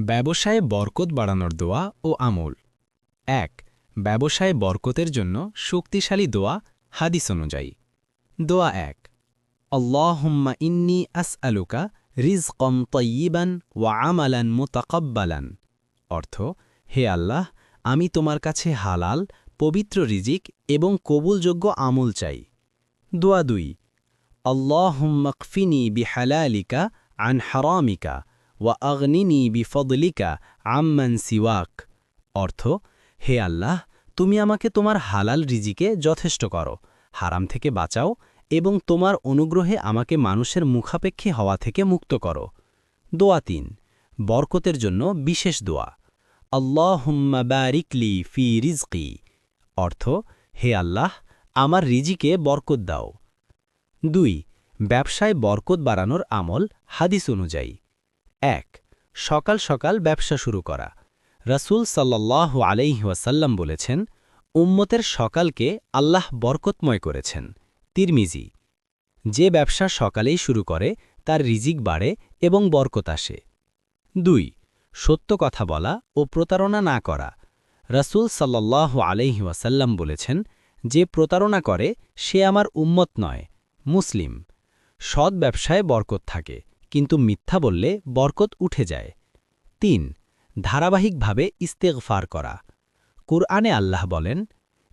ব্যবসায়ে বরকত বাড়ানোর দোয়া ও আমল। এক, ব্যবসায়ে বরকতের জন্য শক্তিশালী দোয়া হাদিস অনুযায়ী। দোয়া এক, আল্লাহুম্মা ইন্নি আস আলুকা রিজকম তয়্যিবান ওয়া আমালান মুতাকাব্বালান। অর্থ, হে আল্লাহ, আমি তোমার কাছে হালাল, পবিত্র রিজিক এবং কবুলযোগ্য আমল চাই। দোয়া দুই আল্লাহুম্মাকফিনি বিহালালিকা আন হারামিকা ওয়া আগনিনি বিফদলিকা আম্মান সিওয়াক। অর্থ, হে আল্লাহ, তুমি আমাকে তোমার হালাল রিজিকে যথেষ্ট করো, হারাম থেকে বাঁচাও এবং তোমার অনুগ্রহে আমাকে মানুষের মুখাপেক্ষী হওয়া থেকে মুক্ত করো। দোয়া তিন, বরকতের জন্য বিশেষ দোয়া। আল্লাহুম্মা বারিকলি ফি রিজকি। অর্থ, হে আল্লাহ, আমার রিজিকে বরকত দাও। দুই, ব্যবসায় বরকত বাড়ানোর আমল হাদিস অনুযায়ী। এক, সকাল সকাল ব্যবসা শুরু করা। রাসূল সাল্লাহ আলাইহাসাল্লাম বলেছেন, উম্মতের সকালকে আল্লাহ বরকতময় করেছেন। তিরমিজি, যে ব্যবসা সকালেই শুরু করে, তার রিজিক বাড়ে এবং বরকত আসে। দুই, সত্য কথা বলা ও প্রতারণা না করা। রাসূল সাল্লাহ আলাইহাসাল্লাম বলেছেন, যে প্রতারণা করে, সে আমার উম্মত নয়, মুসলিম। সৎ ব্যবসায় বরকত থাকে। কিন্তু মিথ্যা বললে বরকত উঠে যায়। তিন, ধারাবাহিকভাবে ইস্তেগফার করা। কুরআনে আল্লাহ বলেন,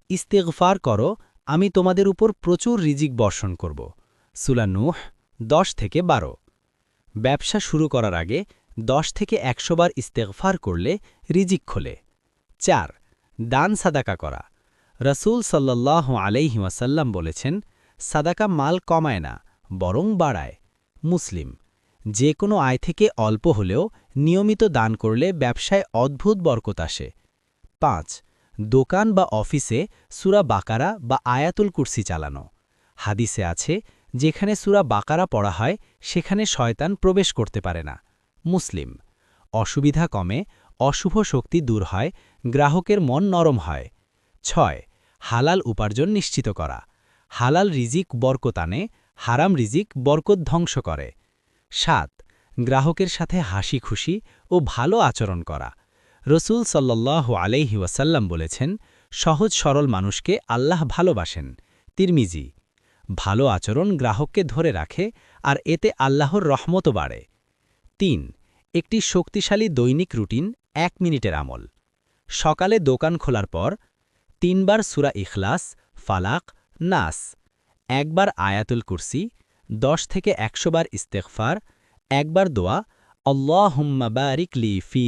ইস্তেগফার করো, আমি তোমাদের উপর প্রচুর রিজিক বর্ষণ করব। সুলা নুহ, দশ থেকে বারো। ব্যবসা শুরু করার আগে দশ থেকে একশো বার ইস্তেগফার করলে রিজিক খোলে। চার, দান সাদাকা করা। রসুল সাল্লাহ আলাইহিমাসাল্লাম বলেছেন, সাদাকা মাল কমায় না, বরং বাড়ায়। মুসলিম যে কোনো আয় থেকে অল্প হলেও নিয়মিত দান করলে ব্যবসায় অদ্ভুত বরকত আসে। পাঁচ, দোকান বা অফিসে সুরা বাকারা বা আয়াতুল কুর্সি চালানো। হাদিসে আছে, যেখানে সুরা বাকারা পড়া হয়, সেখানে শয়তান প্রবেশ করতে পারে না। মুসলিম, অসুবিধা কমে, অশুভ শক্তি দূর হয়, গ্রাহকের মন নরম হয়। ছয়, হালাল উপার্জন নিশ্চিত করা। হালাল রিজিক বরকত আনে, হারাম রিজিক বরকত ধ্বংস করে। সাত, গ্রাহকের সাথে হাসি খুশি ও ভালো আচরণ করা। রসুল সাল্লাহ আলাইহি ওয়াসাল্লাম বলেছেন, সহজ সরল মানুষকে আল্লাহ ভালোবাসেন। তিরমিজি, ভালো আচরণ গ্রাহককে ধরে রাখে আর এতে আল্লাহর রহমতও বাড়ে। তিন, একটি শক্তিশালী দৈনিক রুটিন এক মিনিটের আমল। সকালে দোকান খোলার পর তিনবার সুরা ইখলাস, ফালাক, নাস, একবার আয়াতুল কুরসি দশ থেকে একশো বার ইস্তেকফার একবার দোয়া আল্লাহুম্মা বারিক লি ফি